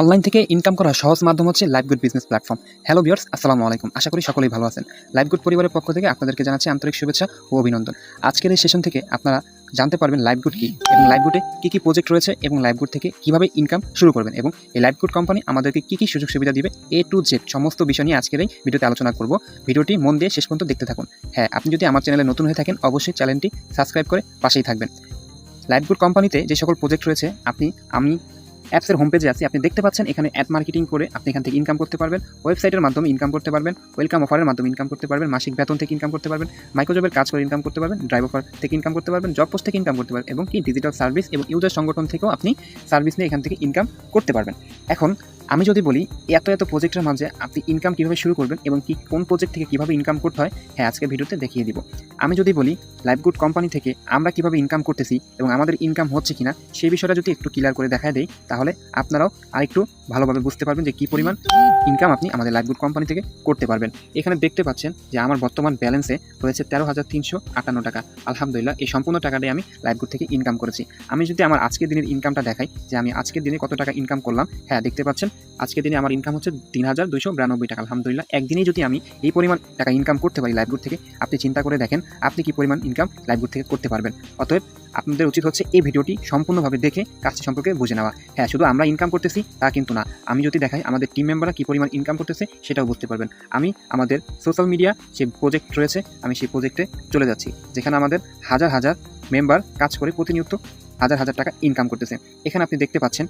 Online থেকে income করার সহজ মাধ্যম হচ্ছে live good business platform hello viewers আসসালামু আলাইকুম। আশা করি সকলেই ভালো আছেন। লাইভ গুড পরিবারের পক্ষ থেকে আপনাদেরকে জানাচ্ছি আন্তরিক শুভেচ্ছা ও অভিনন্দন। আজকের এই সেশন থেকে আপনারা জানতে পারবেন লাইভ গুড কী এবং লাইভ গুডে কী কী প্রজেক্ট রয়েছে এবং লাইভ গুড থেকে কীভাবে ইনকাম শুরু করবেন এবং এই লাইভ গুড কোম্পানি আমাদেরকে কী কী সুযোগ সুবিধা দিবে এ টু জেড সমস্ত বিষয় নিয়ে আজকের এই ভিডিওতে আলোচনা করব। ভিডিওটি মন দিয়ে শেষ পর্যন্ত দেখতে থাকুন। হ্যাঁ আপনি যদি আমার চ্যানেলে নতুন হয়ে থাকেন অবশ্যই চ্যানেলটি সাবস্ক্রাইব করে পাশেই থাকবেন। লাইভ গুড কোম্পানিতে যে সকল প্রজেক্ট রয়েছে, আপনি, আমি অ্যাপসের হোম পেজে আছে। আপনি দেখতে পাচ্ছেন, এখানে অ্যাপ মার্কেটিং করে আপনি এখান থেকে ইনকাম করতে পারবেন। ওয়েবসাইটের মাধ্যমে ইনকাম করতে পারবেন। ওয়েলকাম অফারের মাধ্যমে ইনকাম করতে পারবেন। মাসিক বেতন থেকে ইনকাম করতে পারবেন। মাইক্রোজবের কাজ করে ইনকাম করতে পারবেন। ড্রাইভ অফার থেকে ইনকাম করতে পারবেন। জব পোস্ট থেকে ইনকাম করতে পারবেন। এবং কি? ডিজিটাল সার্ভিস এবং ইউজার সংগঠন থেকেও আপনি সার্ভিস নিয়ে এখান থেকে ইনকাম করতে পারবেন। এখন আমি যদি বলি এত এত প্রজেক্টের মাঝে আপনি ইনকাম কীভাবে শুরু করবেন এবং কি, কোন প্রজেক্ট থেকে কীভাবে ইনকাম করতে হয় হ্যাঁ আজকে ভিডিওতে দেখিয়ে দিব। আমি যদি বলি লাইফ গুড কোম্পানি থেকে আমরা কীভাবে ইনকাম করতেছি এবং আমাদের ইনকাম হচ্ছে কিনা, সেই বিষয়টা যদি একটু ক্লিয়ার করে দেখায় দেই, তাহলে আপনারাও আরেকটু ভালোভাবে বুঝতে পারবেন যে কী পরিমাণ ইনকাম আপনি আমাদের লাইভ গুড কোম্পানি থেকে করতে পারবেন। এখানে দেখতে পাচ্ছেন যে আমার বর্তমান ব্যালেন্সে রয়েছে তেরো হাজার তিনশো আটান্ন টাকা। আলহামদুলিল্লাহ, এই সম্পূর্ণ টাকাটাই আমি লাইভ গুড থেকে ইনকাম করেছি। আমি যদি আমার আজকের দিনের ইনকামটা দেখাই, যে আমি আজকের দিনে কত টাকা ইনকাম করলাম হ্যাঁ দেখতে পাচ্ছেন, আজকের দিনে আমার ইনকাম হচ্ছে তিন হাজার দুশো বিরানব্বই টাকা। আলহামদুলিল্লাহ, একদিনেই যদি আমি এই পরিমাণ টাকা ইনকাম করতে পারি লাইভ গুড থেকে, আপনি চিন্তা করে দেখেন, আপনি কি পরিমাণ ইনকাম লাইভ গুড থেকে করতে পারবেন। অতএব আপনাদের উচিত হচ্ছে এই ভিডিওটি সম্পূর্ণভাবে দেখে কাজটি সম্পর্কে বুঝে নেওয়া। হ্যাঁ শুধু আমরা ইনকাম করতেছি, তা কিন্তু না। আমি যদি দেখাই আমাদের টিম মেম্বাররা কী পরিমাণ ইনকাম করতেছে, সেটাও বুঝতে পারবেন। আমি, আমাদের সোশ্যাল মিডিয়া যে প্রজেক্ট রয়েছে, আমি সেই প্রজেক্টে চলে যাচ্ছি, যেখানে আমাদের হাজার হাজার মেম্বার কাজ করে প্রতিনিয়ত হাজার হাজার টাকা ইনকাম করতেছে। এখানে আপনি দেখতে পাচ্ছেন,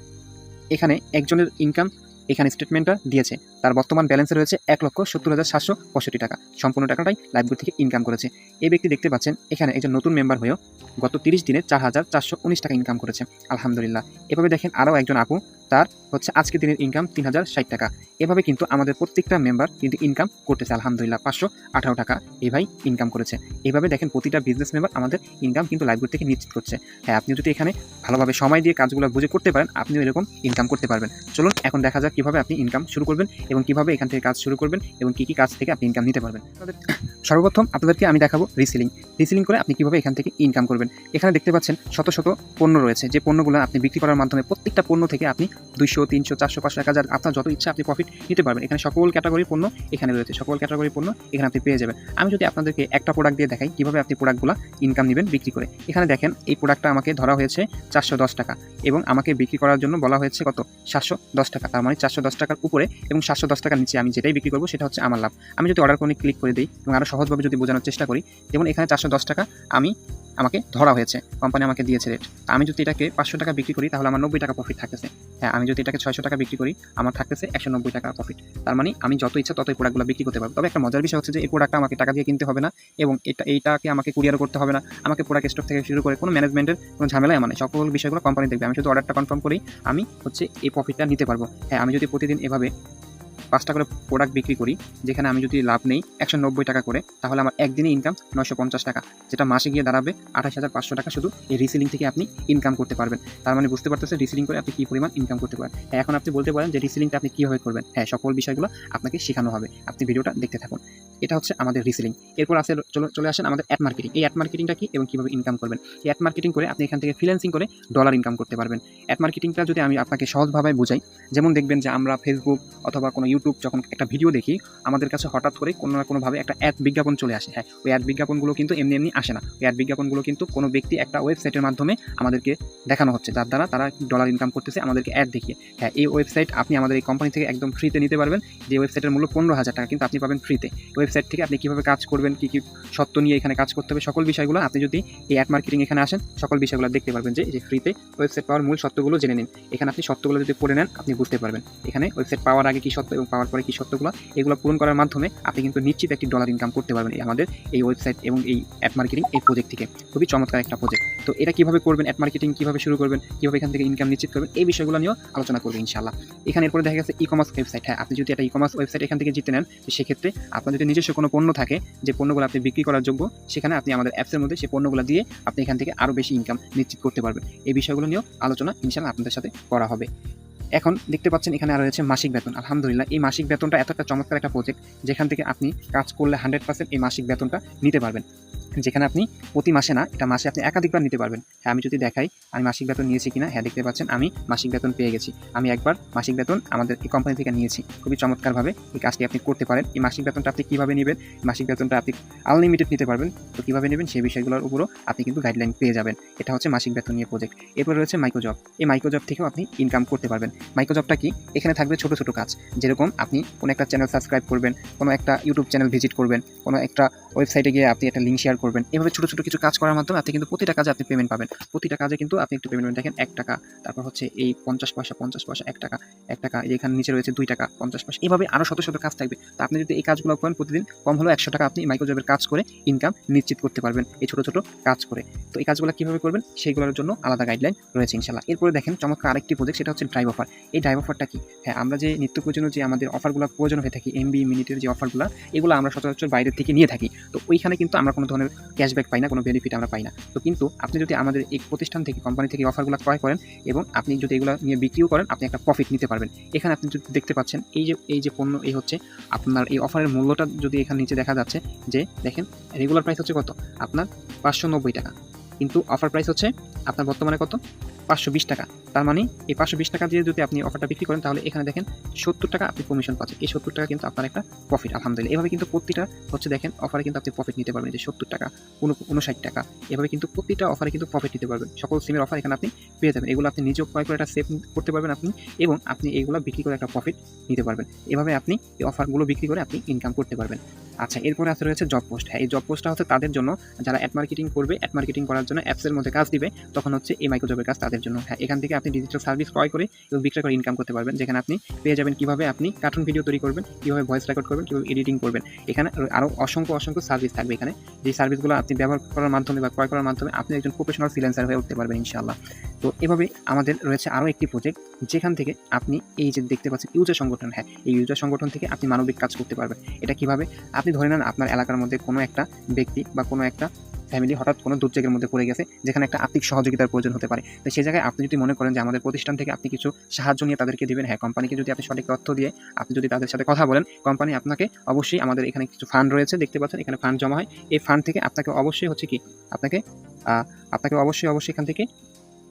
এখানে একজনের ইনকাম এখানে স্টেটমেন্টটা দিয়েছে। তার বর্তমান ব্যালেন্সে রয়েছে এক লক্ষ সত্তর হাজার সাতশো পঁয়ষট্টি টাকা। সম্পূর্ণ টাকাটাই লাইভগুড থেকে ইনকাম করেছে। এই ব্যক্তি দেখতে পাচ্ছেন, এখানে একজন নতুন মেম্বার হয়েও গত তিরিশ দিনে চার হাজার চারশো উনিশ টাকা ইনকাম করেছে। আলহামদুলিল্লাহ। এভাবে দেখেন আরও একজন আপু তার হচ্ছে আজকের দিনের ইনকাম তিন হাজার ষাট টাকা। এভাবে কিন্তু আমাদের প্রত্যেকটা মেম্বার কিন্তু ইনকাম করতেছে, আলহামদুলিল্লাহ, পাঁচশো আঠারো টাকা এই ইনকাম করেছে। এভাবে দেখেন প্রতিটা বিজনেস মেম্বার আমাদের ইনকাম কিন্তু লাইভগুড থেকে নিশ্চিত করছে। হ্যাঁ আপনি যদি এখানে ভালোভাবে সময় দিয়ে কাজগুলো বুঝে করতে পারেন, আপনিও এরকম ইনকাম করতে পারবেন। চলুন, এখন দেখা যাক কীভাবে আপনি ইনকাম শুরু করবেন এবং কীভাবে এখান থেকে কাজ শুরু করবেন এবং কী কী কাজ থেকে আপনি ইনকাম নিতে পারবেন। সর্বপ্রথম আপনাদেরকে আমি দেখাবো রিসিলিং রিসিলিং করে আপনি কীভাবে এখান থেকে ইনকাম করবেন। এখানে দেখতে পাচ্ছেন শত শত পণ্য রয়েছে। যে পণ্যগুলো আপনি বিক্রি করার মাধ্যমে প্রত্যেকটা পণ্য থেকে আপনি দুইশো, তিনশো, চারশো, পাঁচশো, এক হাজার আপনার যত ইচ্ছা আপনি প্রফিট নিতে পারবেন। এখানে সকল ক্যাটাগরির পণ্য এখানে রয়েছে। সকল ক্যাটাগরির পণ্য এখানে আপনি পেয়ে যাবেন। আমি যদি আপনাদেরকে একটা প্রোডাক্ট দিয়ে দেখাই, কীভাবে আপনি প্রোডাক্টগুলো ইনকাম নেবেন বিক্রি করে। এখানে দেখেন, এই প্রোডাক্টটা আমাকে ধরা হয়েছে চারশো দশ টাকা এবং আমাকে বিক্রি করার জন্য বলা হয়েছে কত? সাতশো দশ টাকা। তার মানে চারশো দশ টাকার উপরে এবং সাতশো দশ টাকার নিচে আমি যেটাই বিক্রি করব সেটা হচ্ছে আমার লাভ। আমি যদি অর্ডার করে ক্লিক করে দিই এবং আরও সহজভাবে যদি বোঝানোর চেষ্টা করি, যেমন এখানে চারশো দশ টাকা আমি, আমাকে ধরা হয়েছে। কোম্পানি আমাকে দিয়েছে রেট আমি যদি এটাকে পাঁচশো টাকা বিক্রি করি, তাহলে আমার নব্বই টাকা প্রফিট থাকতেছে। হ্যাঁ আমি যদি এটাকে ছয়শো টাকা বিক্রি করি, আমার থাকতেছে একশো নব্বই টাকা প্রফিট তার মানে আমি যত ইচ্ছা ততই প্রোডাক্টগুলো বিক্রি করতে পারব। তবে একটা মজার বিষয় হচ্ছে যে, এই প্রোডাক্টটা আমাকে টাকা দিয়ে কিনতে হবে না এবং এটা, এইটাকে আমাকে কুরিয়ার করতে হবে না। আমাকে প্রোডাক্ট স্টক থেকে শুরু করে কোনো ম্যানেজমেন্টের কোনো ঝামেলায় মানে সকল বিষয়গুলো কোম্পানি দেখবে। আমি শুধু অর্ডারটা কনফার্ম করি, আমি হচ্ছে এই প্রফিটটা নিতে পারব। হ্যাঁ আমি যদি প্রতিদিন এভাবে পাঁচটা করে প্রোডাক্ট বিক্রি করি যেখানে আমি যদি লাভ নেই একশো নব্বই টাকা করে তাহলে আমার একদিনে ইনকাম নয়শো পঞ্চাশ টাকা যেটা মাসে গিয়ে দাঁড়াবে আঠাশ হাজার পাঁচশো টাকা শুধু এই রিসেলিং থেকে আপনি ইনকাম করতে পারবেন। তার মানে বুঝতে পারতেছে রিসেলিং করে আপনি কী পরিমাণ ইনকাম করতে পারেন। হ্যাঁ, এখন আপনি বলতে পারেন যে রিসেলিংটা আপনি কীভাবে করবেন। হ্যাঁ সকল বিষয়গুলো আপনাকে শেখানো হবে। আপনি ভিডিওটা দেখতে থাকুন। এটা হচ্ছে আমাদের রিসেলিং এরপর আসে চলে চলে আসেন আমাদের অ্যাড মার্কেটিং এই অ্যাড মার্কেটিংটা কি এবং কীভাবে ইনকাম করবেন? এই অ্যাড মার্কেটিং করে আপনি এখান থেকে ফ্রিল্যান্সিং করে ডলার ইনকাম করতে পারবেন। অ্যাড মার্কেটিংটা যদি আমি আপনাকে সহজভাবে বোঝাই যেমন দেখবেন যে আমরা ফেসবুক অথবা কোনো ইউটিউব যখন একটা ভিডিও দেখি, আমাদের কাছে হঠাৎ করে কোনো না কোনোভাবে একটা অ্যাড বিজ্ঞাপন চলে আসে। হ্যাঁ ওই অ্যাড বিজ্ঞাপনগুলো কিন্তু এমনি এমনি আসে না। ওই অ্যাড বিজ্ঞাপনগুলো কিন্তু কোনো ব্যক্তি একটা ওয়েবসাইটের মাধ্যমে আমাদেরকে দেখানো হচ্ছে। যার দ্বারা তারা ডলার ইনকাম করতেছে, আমাদেরকে অ্যাড দেখিয়ে। হ্যাঁ এই ওয়েবসাইট আপনি আমাদের এই কোম্পানি থেকে একদম ফ্রিতে নিতে পারবেন। যে ওয়েবসাইটের মূল্য পনেরো হাজার টাকা কিন্তু আপনি পাবেন ফ্রিতে ওয়েবসাইট থেকে আপনি কীভাবে কাজ করবেন, কী কী সত্য নিয়ে এখানে কাজ করতে হবে, সকল বিষয়গুলো আপনি যদি এই অ্যাড মার্কেটিং এখানে আসেন, সকল বিষয়গুলো দেখতে পারবেন যে যে ফ্রিতে ওয়েবসাইট পাওয়ার মূল সত্যগুলো জেনে নিন। এখানে আপনি সত্যগুলো যদি পড়ে নেন, আপনি বুঝতে পারবেন। এখানে ওয়েবসাইট পাওয়ার আগে কী সত্য এবং পাওয়ার পরে কি শর্তগুলো এগুলো পূরণ করার মাধ্যমে আপনি কিন্তু নিশ্চিত একটি ডলার ইনকাম করতে পারবেন আমাদের এই ওয়েবসাইট এবং এই অ্যাড মার্কেটিং এই প্রজেক্ট থেকে। খুবই চমৎকার একটা প্রজেক্ট তো এটা কীভাবে করবেন অ্যাড মার্কেটিং কীভাবে শুরু করবেন, কীভাবে এখান থেকে ইনকাম নিশ্চিত করবেন, এই বিষয়গুলো নিয়েও আলোচনা করবেন ইনশাল্লাহ এখানে এরপরে দেখা গেছে ই কমার্স ওয়েবসাইট হ্যাঁ আপনি যদি একটা ই কমার্স ওয়েবসাইট এখান থেকে জিতে নেন সেক্ষেত্রে আপনার যদি নিজস্ব কোনো পণ্য থাকে, যে পণ্যগুলো আপনি বিক্রি করার যোগ্য, সেখানে আপনি আমাদের অ্যাপসের মধ্যে সেই পণ্যগুলো দিয়ে আপনি এখান থেকে আরও বেশি ইনকাম নিশ্চিত করতে পারবেন। এই বিষয়গুলো নিয়েও আলোচনা ইনশাল্লাহ আপনাদের সাথে করা হবে। এখন দেখতে পাচ্ছেন এখানে আর রয়েছে মাসিক বেতন। আলহামদুলিল্লাহ, এই মাসিক বেতনটা এত একটা চমৎকার একটা প্রজেক্ট যেখান থেকে আপনি কাজ করলে হান্ড্রেড পার্সেন্ট এই মাসিক বেতনটা নিতে পারবেন। যেখানে আপনি প্রতি মাসে না, এটা মাসে আপনি একাধিকবার নিতে পারবেন। হ্যাঁ আমি যদি দেখাই, আমি মাসিক বেতন নিয়েছি কিনা হ্যাঁ দেখতে পাচ্ছেন, আমি মাসিক বেতন পেয়ে গেছি। আমি একবার মাসিক বেতন আমাদের এই কোম্পানি থেকে নিয়েছি। খুবই চমৎকারভাবে এই কাজটি আপনি করতে পারেন। এই মাসিক বেতনটা আপনি কীভাবে নেবেন, মাসিক বেতনটা আপনি আনলিমিটেড নিতে পারবেন, তো কীভাবে নেবেন সেই বিষয়গুলোর উপরও আপনি কিন্তু গাইডলাইন পেয়ে যাবেন। এটা হচ্ছে মাসিক বেতন নিয়ে প্রজেক্ট এরপর রয়েছে মাইক্রোজব এই মাইক্রোজব থেকেও আপনি ইনকাম করতে পারবেন। মাইক্রোজবটা কি? এখানে থাকবে ছোট ছোট কাজ। যেরকম আপনি কোনো একটা চ্যানেল সাবস্ক্রাইব করবেন, কোনো একটা ইউটিউব চ্যানেল ভিজিট করবেন, কোনো একটা ওয়েবসাইটে গিয়ে আপনি একটা লিঙ্ক শেয়ার করবেন। এভাবে ছোটো ছোটো কিছু কাজ করার মাধ্যমে আপনি কিন্তু প্রতিটা কাজে আপনি পেমেন্ট পাবেন। প্রতিটা কাজে কিন্তু আপনি একটু পেমেন্ট দেখেন, এক টাকা, তারপর হচ্ছে এই পঞ্চাশ পয়সা পঞ্চাশ পয়সা, এক টাকা এক টাকা এখানে নিচে রয়েছে দুই টাকা, পঞ্চাশ পয়সা, এভাবে আরও শত শত কাজ থাকবে। তো আপনি যদি এই কাজগুলো করেন প্রতিদিন, কম হলেও একশো টাকা আপনি মাইক্রোজবের কাজ করে ইনকাম নিশ্চিত করতে পারবেন এই ছোটো ছোটো কাজ করে। তো এই কাজগুলো কীভাবে করবেন? সেইগুলোর জন্য আলাদা গাইডলাইন রয়েছে ইনশাল্লাহ এরপরে দেখেন চমৎকার আরেকটি প্রজেক্ট সেটা হচ্ছে ড্রাইভ অফার এই ড্রাইভ অফারটা কি? হ্যাঁ আমরা যে নিত্য প্রয়োজনীয় যে আমাদের অফারগুলো প্রয়োজন হয়ে থাকি এমবি মিনিটের যে অফারগুলো এগুলো আমরা সচরাচর বাইরে থেকে নিয়ে থাকি। তো ওইখানে কিন্তু আমরা কোনো ধরনের ক্যাশব্যাক পাই না, কোনো বেনিফিট আমরা পাই না। তো কিন্তু আপনি যদি আমাদের এই প্রতিষ্ঠান থেকে কোম্পানি থেকে অফারগুলো ক্রয় করেন এবং আপনি যদি এগুলো নিয়ে বিক্রিও করেন, আপনি একটা প্রফিট নিতে পারবেন। এখানে আপনি যদি দেখতে পাচ্ছেন, এই যে এই যে পণ্য, এই হচ্ছে আপনার এই অফারের মূল্যটা যদি এখানে নিচে দেখা যাচ্ছে যে, দেখেন রেগুলার প্রাইস হচ্ছে কত? আপনার পাঁচশো নব্বই টাকা। কিন্তু অফার প্রাইস হচ্ছে আপনার বর্তমানে কত? পাঁচশো বিশ টাকা। তার মানে এই পাঁচশো বিশ টাকা দিয়ে যদি আপনি অফারটা বিক্রি করেন, তাহলে এখানে দেখেন সত্তর টাকা আপনি কমিশন পাচ্ছেন। এই সত্তর টাকা কিন্তু আপনার একটা প্রফিট আলহামদুলিল্লাহ। এভাবে কিন্তু প্রতিটা হচ্ছে দেখেন অফারে কিন্তু আপনি প্রফিট নিতে পারবেন। যে সত্তর টাকা উনষাট টাকা, এভাবে কিন্তু প্রতিটা অফারে কিন্তু প্রফিট নিতে পারবেন। সকল সিমের অফার এখানে আপনি পেয়ে যাবেন। এগুলো আপনি নিজেও ক্রয় করে একটা সেভ করতে পারবেন আপনি এবং আপনি এইগুলো বিক্রি করে একটা প্রফিট নিতে পারবেন। এভাবে আপনি এই অফারগুলো বিক্রি করে আপনি ইনকাম করতে পারবেন। আচ্ছা এরপরে আছে রয়েছে জব পোস্ট হ্যাঁ এই জব পোস্টটা হচ্ছে তাদের জন্য, যারা অ্যাড মার্কেটিং করবে অ্যাড মার্কেটিং করার জন্য অ্যাপসের মধ্যে কাজ দিবে, তখন হচ্ছে এই মাইক্রো জবের কাজ তাদের জন্য। হ্যাঁ এখান থেকে আপনি ডিজিটাল সার্ভিস ক্রয় করে এবং বিক্রয় করে ইনকাম করতে পারবেন। যেখানে আপনি পেয়ে যাবেন কীভাবে আপনি কার্টুন ভিডিও তৈরি করবেন, কীভাবে ভয়েস রেকর্ড করবেন, কীভাবে এডিটিং করবেন। এখানে আরও অসংখ্য অসংখ্য সার্ভিস থাকবে এখানে। যে সার্ভিসগুলো আপনি ব্যবহার করার মাধ্যমে বা ক্রয় করার মাধ্যমে আপনি একজন প্রফেশনাল ফ্রিল্যান্সার হয়ে উঠতে পারবেন ইনশাআল্লাহ। তো এভাবে আমাদের রয়েছে আরও একটি প্রজেক্ট যেখান থেকে আপনি এই যে দেখতে পাচ্ছেন ইউজার সংগঠন হ্যাঁ এই ইউজার সংগঠন থেকে আপনি মানবিক কাজ করতে পারবেন। এটা কীভাবে? আপনি ধরে নেন আপনার এলাকার মধ্যে কোনো একটা ব্যক্তি বা কোনো একটা ফ্যামিলি হঠাৎ কোনো দুর্যোগের মধ্যে পড়ে গেছে, যেখানে একটা আর্থিক সহযোগিতার প্রয়োজন হতে পারে। তো সেই জায়গায় আপনি যদি মনে করেন যে আমাদের প্রতিষ্ঠান থেকে আপনি কিছু সাহায্য নিয়ে তাদেরকে দেবেন হ্যাঁ কোম্পানিকে যদি আপনি সঠিক অর্থ দিয়ে আপনি যদি তাদের সাথে কথা বলেন কোম্পানি আপনাকে অবশ্যই আমাদের এখানে কিছু ফান্ড রয়েছে, দেখতে পাচ্ছেন, এখানে ফান্ড জমা হয়। এই ফান্ড থেকে আপনাকে অবশ্যই হচ্ছে কি, আপনাকে আপনাকে অবশ্যই অবশ্যই এখান থেকে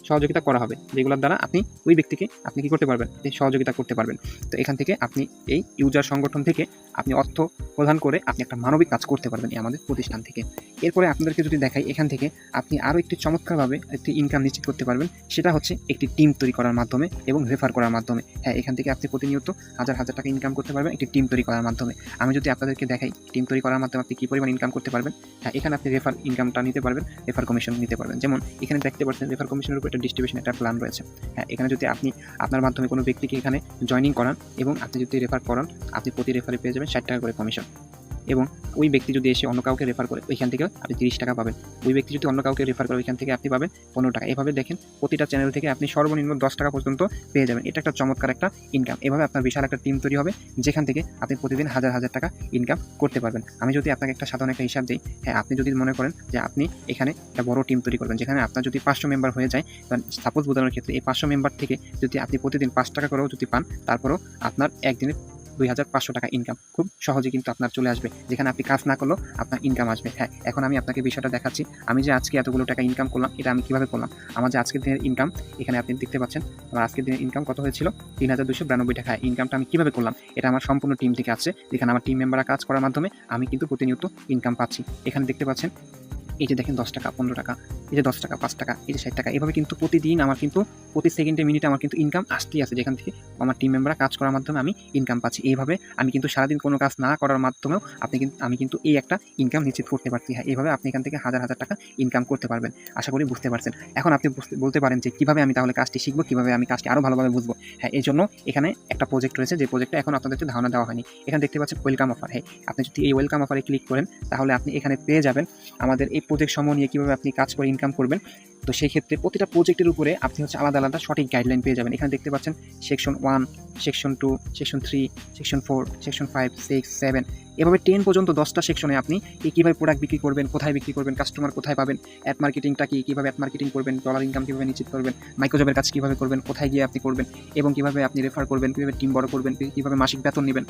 সহযোগিতা করা হবে, যেগুলোর দ্বারা আপনি ওই ব্যক্তিকে আপনি কি করতে পারবেন? এই সহযোগিতা করতে পারবেন। তো এখান থেকে আপনি এই ইউজার সংগঠন থেকে আপনি অর্থ প্রদান করে আপনি একটা মানবিক কাজ করতে পারবেন এই আমাদের প্রতিষ্ঠান থেকে। এরপরে আপনাদেরকে যদি দেখাই, এখান থেকে আপনি আরও একটি চমৎকারভাবে একটি ইনকাম নিশ্চিত করতে পারবেন। সেটা হচ্ছে একটি টিম তৈরি করার মাধ্যমে এবং রেফার করার মাধ্যমে। হ্যাঁ এখান থেকে আপনি প্রতিনিয়ত হাজার হাজার টাকা ইনকাম করতে পারবেন একটি টিম তৈরি করার মাধ্যমে। আমি যদি আপনাদেরকে দেখাই টিম তৈরি করার মাধ্যমে আপনি কী পরিমাণ ইনকাম করতে পারবেন? হ্যাঁ এখানে আপনি রেফার ইনকামটা নিতে পারবেন রেফার কমিশন নিতে পারবেন। যেমন এখানে দেখতে পাচ্ছেন রেফার কমিশনের উপর একটা ডিস্ট্রিবিউশন একটা প্ল্যান রয়েছে। হ্যাঁ এখানে যদি আপনি, আপনার মাধ্যমে কোনো ব্যক্তিকে এখানে জয়নিং করান এবং আপনি যদি রেফার করান, আপনি প্রতি রেফারে পেয়ে যাবেন ষাট টাকা করে কমিশন এবং ওই ব্যক্তি যদি এসে অন্য কাউকে রেফার করে, ওইখান থেকে আপনি তিরিশ টাকা পাবেন। ওই ব্যক্তি যদি অন্য কাউকে রেফার করে, ওইখান থেকে আপনি পাবেন পনেরো টাকা। এভাবে দেখেন প্রতিটা চ্যানেল থেকে আপনি সর্বনিম্ন দশ টাকা পর্যন্ত পেয়ে যাবেন। এটা একটা চমৎকার একটা ইনকাম এভাবে আপনার বিশাল একটা টিম তৈরি হবে, যেখান থেকে আপনি প্রতিদিন হাজার হাজার টাকা ইনকাম করতে পারবেন। আমি যদি আপনাকে একটা সাধারণ একটা হিসাব দিই হ্যাঁ আপনি যদি মনে করেন যে আপনি এখানে একটা বড় টিম তৈরি করবেন, যেখানে আপনার যদি পাঁচশো মেম্বার হয়ে যায় সাপোজ বোঝানোর ক্ষেত্রে এই পাঁচশো মেম্বার থেকে যদি আপনি প্রতিদিন পাঁচ টাকা করেও যদি পান, তারপরেও আপনার একদিনে দুই হাজার পাঁচশো টাকা ইনকাম খুব সহজে কিন্তু আপনার চলে আসবে। যেখানে আপনি কাজ না করলেও আপনার ইনকাম আসবে। হ্যাঁ এখন আমি আপনাকে বিষয়টা দেখাচ্ছি। আমি যে আজকে এতগুলো টাকা ইনকাম করলাম, এটা আমি কীভাবে করলাম? আমার যে আজকের দিনের ইনকাম এখানে আপনি দেখতে পাচ্ছেন, আমার আজকের দিনের ইনকাম কত হয়েছিল? তিন হাজার দুশো বিরানব্বই টাকা ইনকামটা আমি কীভাবে করলাম? এটা আমার সম্পূর্ণ টিম থেকে আসছে। যেখানে আমার টিম মেম্বাররা কাজ করার মাধ্যমে আমি কিন্তু প্রতিনিয়ত ইনকাম পাচ্ছি। এখানে দেখতে পাচ্ছেন এই যে দেখেন দশ টাকা, পনেরো টাকা, এই যে দশ টাকা, পাঁচ টাকা, এই যে ষাট টাকা, এভাবে কিন্তু প্রতিদিন আমার কিন্তু, প্রতি সেকেন্ডে মিনিটে আমার কিন্তু ইনকাম আসতেই আছে যেখান থেকে আমার টিম মেম্বাররা কাজ করার মাধ্যমে আমি ইনকাম পাচ্ছি। এইভাবে আমি কিন্তু সারাদিন কোনো কাজ না করার মাধ্যমেও আপনি কিন্তু, আমি কিন্তু এই একটা ইনকাম নিশ্চিত করতে পারছি। হ্যাঁ এইভাবে আপনি এখান থেকে হাজার হাজার টাকা ইনকাম করতে পারবেন। আশা করি বুঝতে পারছেন। এখন আপনি বলতে পারেন যে কীভাবে আমি তাহলে কাজটি শিখব, কীভাবে আমি কাজটি আরও ভালোভাবে বুঝব। হ্যাঁ এই জন্য এখানে একটা প্রজেক্ট রয়েছে, যে প্রজেক্টটা এখন আপনাদেরকে ধারণা দেওয়া হয়নি। এখানে দেখতে পাচ্ছেন ওয়েলকাম অফার হ্যাঁ আপনি যদি এই ওয়েলকাম অফারে ক্লিক করেন, তাহলে আপনি এখানে পেয়ে যাবেন আমাদের এই প্রজেক্ট সমূহ নিয়ে কীভাবে আপনি কাজ করে ইনকাম করবেন, তো সেই ক্ষেত্রে প্রতিটা প্রজেক্টের উপরে আপনি হচ্ছে আলাদা আলাদা সঠিক গাইডলাইন পেয়ে যাবেন। এখানে দেখতে পাচ্ছেন section one section two section three section four section five six seven এভাবে টেন পর্যন্ত দশটা সেকশনে আপনি কীভাবে প্রোডাক্ট বিক্রি করবেন, কোথায় বিক্রি করবেন কাস্টমার কোথায় পাবেন অ্যাড মার্কেটিংটা কি, কীভাবে অ্যাড মার্কেটিং করবেন ডলার ইনকাম কীভাবে নিশ্চিত করবেন মাইক্রোজবের কাজ কীভাবে করবেন, কোথায় গিয়ে আপনি করবেন এবং কীভাবে আপনি রেফার করবেন, কীভাবে টিম বড় করবেন কীভাবে মাসিক বেতন নেবেন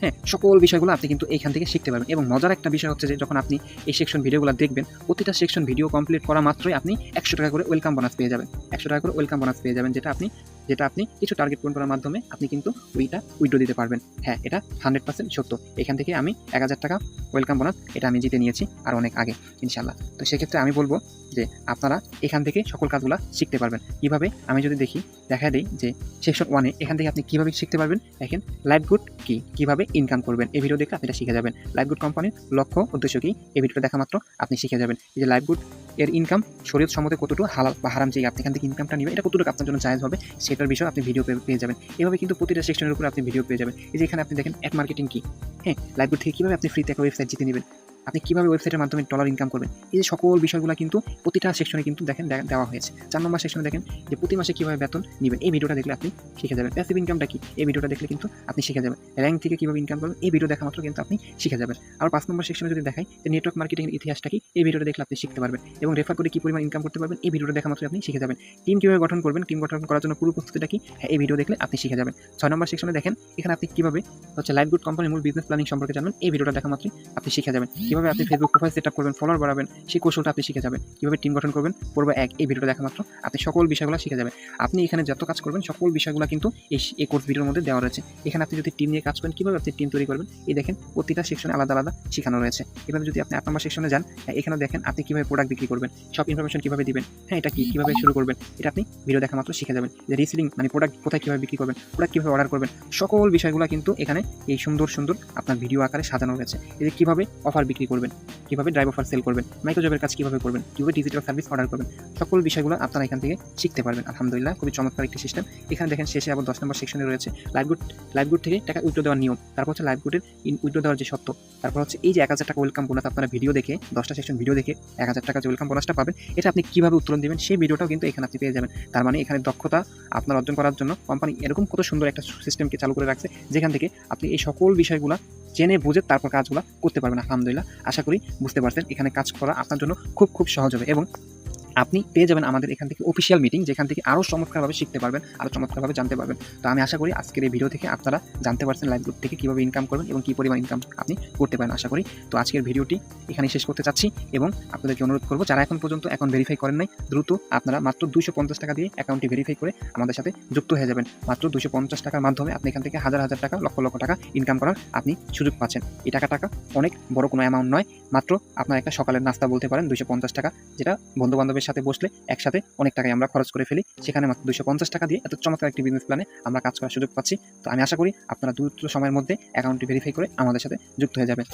হ্যাঁ সকল বিষয়গুলো আপনি কিন্তু এইখান থেকে শিখতে পারবেন এবং মজার একটা বিষয় হচ্ছে যে যখন আপনি এই সেকশন ভিডিওগুলো দেখবেন, প্রতিটা সেকশন ভিডিও কমপ্লিট করা মাত্রই আপনি একশো টাকা করে ওয়েলকাম বোনাস পেয়ে যাবেন, একশো টাকা করে ওয়েলকাম বোনাস পেয়ে যাবেন, যেটা আপনি যেটা আপনি কিছু টার্গেট পূরণ করার মাধ্যমে আপনি কিন্তু ওইটা উইড্রো দিতে পারবেন। হ্যাঁ এটা হান্ড্রেড পার্সেন্ট সত্য। এখান থেকে আমি এক হাজার টাকা ওয়েলকাম বোনাস এটা আমি জিতে নিয়েছি আর অনেক আগে ইনশাল্লাহ তো সেক্ষেত্রে আমি বলব যে আপনারা এখান থেকে সকল কাজগুলো শিখতে পারবেন। কীভাবে? আমি যদি দেখি দেখা দিই যে সেকশন ওয়ানে এখান থেকে আপনি কীভাবে শিখতে পারবেন? দেখেন লাইফ গুড কি? কীভাবে ইনকাম করবেন? এই ভিডিও দেখে আপনি এটা শিখে যাবেন। লাইফ গুড কোম্পানির লক্ষ্য, উদ্দেশ্য কি? এই ভিডিওটা দেখা মাত্র আপনি শিখে যাবেন। এই যে লাইফ গুড এর ইনকাম শরীর সম্মতে কতটুকু হালাল বা হারাম যে আপনি এখান থেকে ইনকামটা নেবেন, এটা কতটুকু আপনার জন্য জায়জ হবে সেটার বিষয়ে আপনি ভিডিও পেয়ে যাবেন। এভাবে কিন্তু প্রতিটা সেকশনের উপর আপনি ভিডিও পেয়ে যাবেন। এই যে এখানে আপনি দেখেন অ্যাড মার্কেটিং কি? হ্যাঁ লাইফ থেকে কীভাবে আপনি ফ্রিতে একটা ওয়েবসাইট জিতে নেবেন? আপনি কীভাবে ওয়েবসাইটের মাধ্যমে ডলার ইনকাম করবেন? এই যে সকল বিষয়গুলো কিন্তু প্রতিটা সেকশনে কিন্তু দেখেন দেওয়া হয়েছে। চার নম্বর সেকশনে দেখেন যে প্রতি মাসে কীভাবে বেতন নেবেন, এই ভিডিওটা দেখলে আপনি শিখে যাবেন। প্যাসিভ ইনকামটা কি? এই ভিডিওটা দেখলে কিন্তু আপনি শিখে যাবেন। র্যাঙ্ক থেকে কীভাবে ইনকাম করবেন, এই ভিডিও দেখা মাত্র কিন্তু আপনি শিখে যাবেন। আর পাঁচ নম্বর সেকশনে যদি দেখাই যে নেটওয়ার্ক মার্কেটিংয়ের ইতিহাসটা কি, এই ভিডিওটা দেখলে আপনি শিখতে পারবেন এবং রেফার করে কী পরিমাণ ইনকাম করতে পারবেন, এই ভিডিওটা দেখা মাত্র আপনি শিখে যাবেন। টিম কীভাবে গঠন করবেন টিম গঠন করার জন্য পুরো প্রস্তুতিটা কি হ্যাঁ এই ভিডিও দেখলে আপনি শিখে যাবেন। ছয় নম্বর সেকশনে দেখেন, এখানে আপনি কীভাবে হচ্ছে লাইফ গুড কোম্পানির মূল বিজনেস প্ল্যানিং সম্পর্কে জানবেন, এই ভিডিওটা দেখা মাত্রই আপনি শিখে যাবেন। কীভাবে আপনি ফেসবুক প্রোফাইল সেট আপ করবেন ফলোয়ার বাড়াবেন সেই কৌশলটা আপনি শিখে যাবেন। কীভাবে টিম গঠন করবেন পূর্ব এক এই ভিডিওটা দেখা মাত্র। আপনি সকল বিষয়গুলো শিখে যাবেন। আপনি এখানে যত কাজ করবেন সকল বিষয়গুলো কিন্তু এই এই কোর্স ভিডিওর মধ্যে দেওয়া রয়েছে। এখানে আপনি যদি টিম নিয়ে কাজ করেন কীভাবে আপনি টিম তৈরি করবেন এই দেখেন প্রতিটা সেকশনে আলাদা আলাদা শেখানো রয়েছে। এভাবে যদি আপনি আট নম্বর সেকশনে যান হ্যাঁ, এখানে দেখেন আপনি কীভাবে প্রোডাক্ট বিক্রি করবেন সব ইনফরমেশন কীভাবে দিবেন হ্যাঁ এটা কি কীভাবে শুরু করবেন এটা আপনি ভিডিও দেখা মাত্র শিখে যাবেন। যে রিসিলিং মানে প্রোডাক্ট কোথায় কীভাবে বিক্রি করবেন প্রোডাক্ট কীভাবে অর্ডার করবেন সকল বিষয়গুলো কিন্তু এখানে এই সুন্দর সুন্দর আপনার ভিডিও আকারে সাজানো রয়েছে। এদের কীভাবে অফার বিক্রি করবেন, কীভাবে ড্রাইভ অফার সেল করবেন মাইক্রোজবের কাজ কীভাবে করবেন, কীভাবে ডিজিটাল সার্ভিস অর্ডার করবেন, সকল বিষয়গুলো আপনারা এখান থেকে শিখতে পারবেন। আলহামদুলিল্লাহ, খুবই চমৎকার একটি সিস্টেম এখানে দেখেন শেষে আবার দশ নম্বর সেকশনে রয়েছে লাইভ গুড লাইভ গুড থেকে টাকা উইথড্র দেওয়ার নিয়ম। তারপর হচ্ছে লাইভ গুডের উইথড্র দেওয়ার যে সত্য তারপর হচ্ছে এই যে এক হাজার টাকা ওয়েলকাম বোনাস আপনারা ভিডিও দেখে, দশটা সেকশন ভিডিও দেখে এক হাজার টাকা যে ওয়েলকাম বোনাসটা পাবেন, এটা আপনি কীভাবে উত্তোলন দেবেন সেই ভিডিওটাও কিন্তু এখানে আপনি পেয়ে যাবেন। তার মানে এখানে দক্ষতা আপনার অর্জন করার জন্য কোম্পানি এরকম কত সুন্দর একটা সিস্টেমকে চালু করে রাখছে, যেখান থেকে আপনি এই সকল বিষয়গুলো জেনে বুঝে তারপর কাজগুলো করতে পারবেন, আলহামদুলিল্লাহ। আশা করি বুঝতে পারছেন, এখানে কাজ করা আপনার জন্য খুব খুব সহজ হবে এবং আপনি পেয়ে যাবেন আমাদের এখান থেকে অফিসিয়াল মিটিং যেখান থেকে আরও চমৎকারভাবে শিখতে পারবেন আরও চমৎকারভাবে জানতে পারবেন। তো আমি আশা করি আজকের এই ভিডিও থেকে আপনারা জানতে পারছেন লাইভ গ্রুপ থেকে কীভাবে ইনকাম করবেন এবং কী পরিমাণ ইনকাম আপনি করতে পারেন, আশা করি। তো আজকের ভিডিওটি এখানে শেষ করতে চাচ্ছি এবং আপনাদেরকে অনুরোধ করব, যারা এখন পর্যন্ত অ্যাকাউন্ট ভেরিফাই করেন নাই, দ্রুত আপনারা মাত্র দুশো পঞ্চাশ টাকা দিয়ে অ্যাকাউন্টটি ভেরিফাই করে আমাদের সাথে যুক্ত হয়ে যাবেন। মাত্র দুশো পঞ্চাশ টাকার মাধ্যমে আপনি এখান থেকে হাজার হাজার টাকা, লক্ষ লক্ষ টাকা ইনকাম করার আপনি সুযোগ পাচ্ছেন। এই টাকা টাকা অনেক বড় কোনো অ্যামাউন্ট নয়, মাত্র আপনার একটা সকালের নাস্তা বলতে পারেন দুশো পঞ্চাশ টাকা, যেটা বন্ধু বান্ধবের সাথে বসলে একসাথে অনেক টাকাই আমরা খরচ করে ফেলি। সেখানে মাত্র দুশো পঞ্চাশ টাকা দিয়ে এত চমৎকার একটি বিজনেস প্ল্যানে আমরা কাজ করার সুযোগ পাচ্ছি। তো আমি আশা করি আপনারা দ্রুত সময়ের মধ্যে অ্যাকাউন্টটি ভেরিফাই করে আমাদের সাথে যুক্ত হয়ে যাবেন।